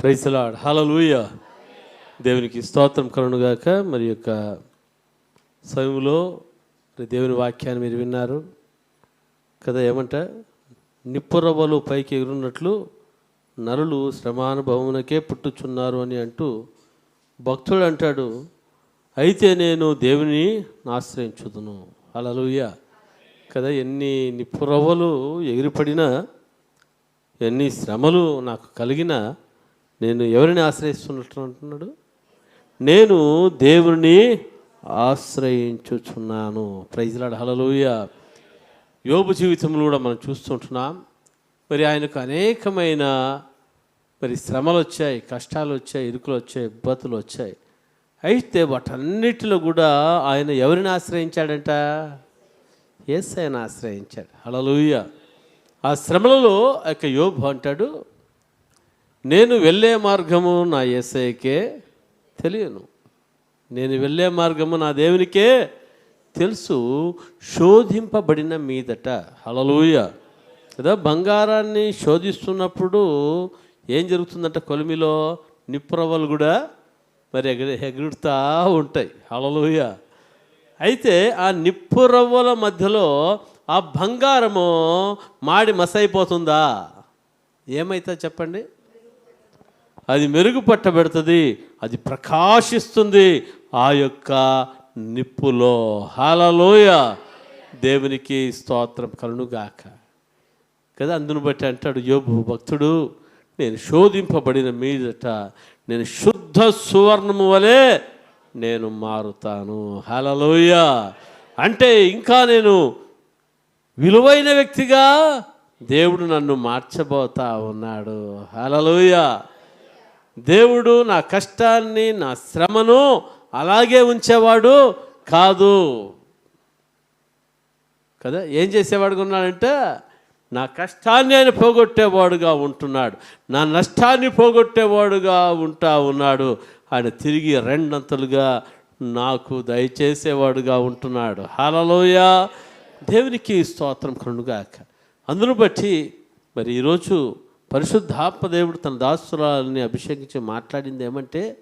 ప్రైసలాడ్ హలలుయ దేవునికి స్తోత్రం కలుగుగాక మరి యొక్క సమయంలో దేవుని వాక్యాన్ని మీరు విన్నారు. కదా ఏమంట? నిప్పురవ్వలు పైకి ఎగురున్నట్లు నరులు శ్రమానుభవమునకే పుట్టుచున్నారు అని అంటూ భక్తుడు అంటాడు అయితే నేను దేవుని ఆశ్రయించుదును. అలలుయ కదా ఎన్ని నిప్పురవ్వలు ఎగిరిపడినా ఎన్ని శ్రమలు నాకు కలిగినా నేను ఎవరిని ఆశ్రయిస్తున్నట్టున్నాడు నేను దేవుని ఆశ్రయించుచున్నాను. ప్రైజ్లాడ్ హలలోయ యోబు జీవితంలో కూడా మనం చూస్తుంటున్నాం మరి ఆయనకు అనేకమైన మరి శ్రమలు వచ్చాయి కష్టాలు వచ్చాయి ఇరుకులు వచ్చాయి ఇబ్బందులు వచ్చాయి. అయితే వాటన్నిటిలో కూడా ఆయన ఎవరిని ఆశ్రయించాడంట? ఏసైని ఆశ్రయించాడు. హలలుయ ఆ శ్రమలలో యొక్క యోబు అంటాడు నేను వెళ్ళే మార్గము నా ఏసైకే తెలియను. నేను వెళ్ళే మార్గము నా దేవునికే తెలుసు. శోధింపబడిన మీదట. హలలుయ కదా బంగారాన్ని శోధిస్తున్నప్పుడు ఏం జరుగుతుందంట కొలిమిలో? నిప్పురవ్వలు కూడా మరి ఎగ ఎగురుతూ ఉంటాయి. హలలుయ అయితే ఆ నిప్పురవ్వల మధ్యలో ఆ బంగారము మాడి మసైపోతుందా? ఏమైతే చెప్పండి? అది మెరుగుపట్టబెడుతుంది అది ప్రకాశిస్తుంది ఆ యొక్క నిప్పులో. హాలలోయ దేవునికి స్తోత్రం కలునుగాక కదా అందును బట్టి అంటాడు యోబు భక్తుడు నేను శోధింపబడిన మీదట నేను శుద్ధ సువర్ణము వలె నేను మారుతాను. హలలోయ అంటే ఇంకా నేను విలువైన వ్యక్తిగా దేవుడు నన్ను మార్చబోతా ఉన్నాడు. హలలోయ దేవుడు నా కష్టాన్ని నా శ్రమను అలాగే ఉంచేవాడు కాదు. కదా? ఏం చేసేవాడుగా ఉన్నాడంటే? నా కష్టాన్ని ఆయన పోగొట్టేవాడుగా ఉంటున్నాడు. నా నష్టాన్ని పోగొట్టేవాడుగా ఉంటా ఉన్నాడు. ఆయన తిరిగి రెండంతలుగా నాకు దయచేసేవాడుగా ఉంటున్నాడు. హలలోయ దేవునికి స్తోత్రం కనుగాక అందును బట్టి మరి ఈరోజు పరిశుద్ధాత్మ దేవుడు తన దాసురాలని అభిషేకించి మాట్లాడింది ఏమంటే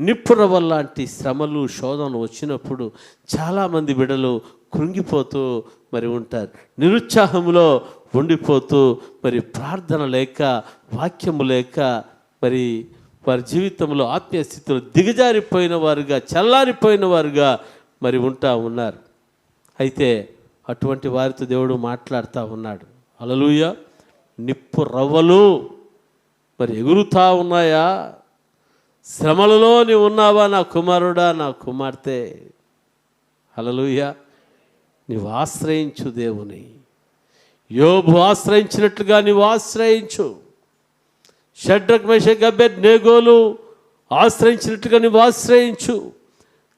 నిప్పురవ లాంటి శ్రమలు శోధనలు వచ్చినప్పుడు చాలామంది బిడలు కృంగిపోతూ మరి ఉంటారు. నిరుత్సాహంలో ఉండిపోతూ మరి ప్రార్థన లేక వాక్యము లేక మరి వారి జీవితంలో ఆత్మీయ స్థితిలో దిగజారిపోయిన వారుగా చల్లారిపోయిన వారుగా మరి ఉంటా ఉన్నారు. అయితే అటువంటి వారితో దేవుడు మాట్లాడుతూ ఉన్నాడు. అలలుయ నిప్పు రవ్వలు మరి ఎగురుతా ఉన్నాయా? శ్రమలలో నీవు ఉన్నావా? నా కుమారుడా నా కుమార్తె. హలలుయ నీవు ఆశ్రయించు దేవుని. యోబు ఆశ్రయించినట్లుగా నీవు ఆశ్రయించు. షడ్రక్ మేషక్ నేగోలు ఆశ్రయించినట్టుగా నువ్వు ఆశ్రయించు.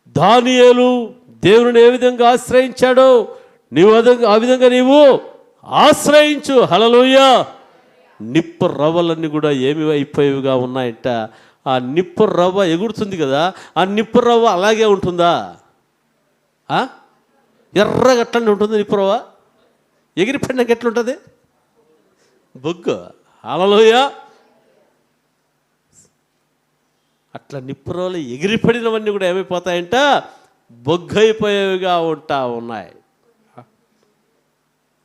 దానియేలు దేవుని ఏ విధంగా ఆశ్రయించాడో నీవు ఆ విధంగా నీవు ఆశ్రయించు హలలోయ నిప్పు రవ్వలన్నీ కూడా ఏమి అయిపోయేవిగా ఉన్నాయంట. ఆ నిప్పు రవ్వ ఎగురుతుంది కదా ఆ నిప్పు రవ్వ అలాగే ఉంటుందా? ఆ? ఎర్రగా అట్లనే ఉంటుంది నిప్పు రవ్వ? ఎగిరిపడినాక ఎట్లుంటుంది బొగ్గు. అలలోయ అట్లా నిప్పురోలు ఎగిరిపడినవన్నీ కూడా ఏమైపోతాయంట? బొగ్గైపోయేవిగా ఉంటా ఉన్నాయి.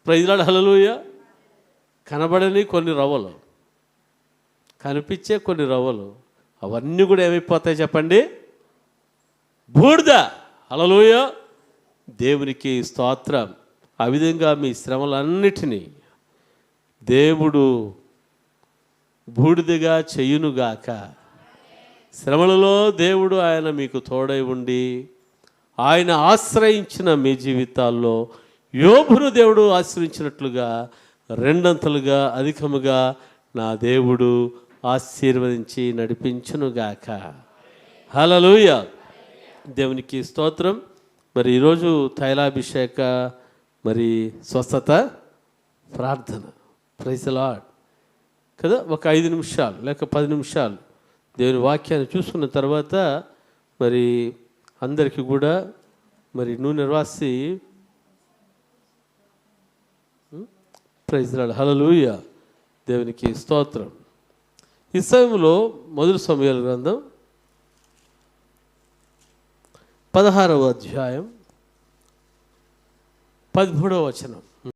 ప్రజలాడు హలలుయ కనబడని కొన్ని రవ్వలు కనిపించే కొన్ని రవ్వలు అవన్నీ కూడా ఏమైపోతాయి చెప్పండి? బూడిద హలలుయ దేవునికి స్తోత్రం. ఆ విధంగా మీ శ్రమలన్నిటినీ దేవుడు బూడిదగా చేయునుగాక శ్రమలలో దేవుడు ఆయన మీకు తోడై ఉండి ఆయన ఆశ్రయించిన మీ జీవితాల్లో యోబును దేవుడు ఆశ్రయించినట్లుగా రెండంతలుగా అధికముగా నా దేవుడు ఆశీర్వదించి నడిపించునుగాక. హలలుయ దేవునికి స్తోత్రం. మరి ఈరోజు తైలాభిషేక మరి స్వస్థత ప్రార్థన. ప్రైసలాడ్ కదా ఒక ఐదు నిమిషాలు లేక పది నిమిషాలు దేవుని వాక్యాన్ని చూసుకున్న తర్వాత మరి అందరికీ కూడా మరి నూనె రాసి ప్రైజ్లాడు హలలుయ దేవునికి స్తోత్రం. ఈ సమయంలో మొదటి సమయాల గ్రంథం పదహారవ అధ్యాయం పదమూడవ వచనం.